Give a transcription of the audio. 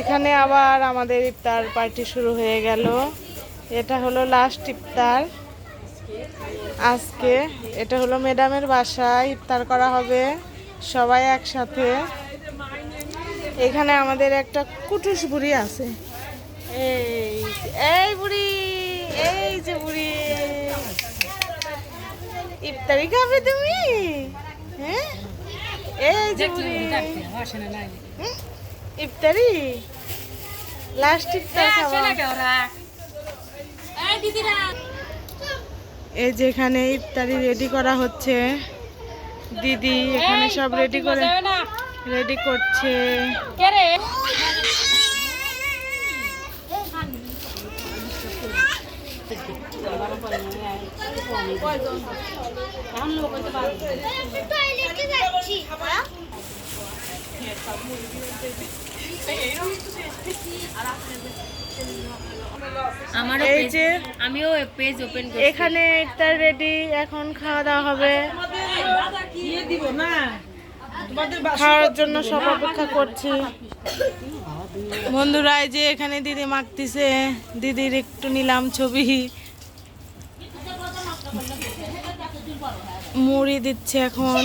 এখানে আবার আমাদের ইফতার পার্টি শুরু হয়ে গেল। এটা হলো লাস্ট ইফতার। আজকে এটা হলো ম্যাডামের বাসায় ইফতার করা হবে সবাই একসাথে। এখানে আমাদের একটা কুটুস বুড়ি আছে। এই এই বুড়ি এই যে বুড়ি। ইফতারি খাবে তুমি? হ্যাঁ? এই যে বুড়ি? ইফতারি? লাস্ট ইফতার খাওয়া। এই যে এখানে ইফতারি রেডি করা হচ্ছে। দিদি এখানে সব রেডি করে রেডি করছে। যাচ্ছি আমারও এই যে আমিও পেজ ওপেন করছি। এখানে ইফতার রেডি এখন খাওয়া দাওয়া হবে। খাওয়ার জন্য সব অপেক্ষা করছি। বন্ধুরা এই যে এখানে দিদি মাখতেছে। দিদির একটু নিলাম ছবি। মুড়ি দিচ্ছে এখন।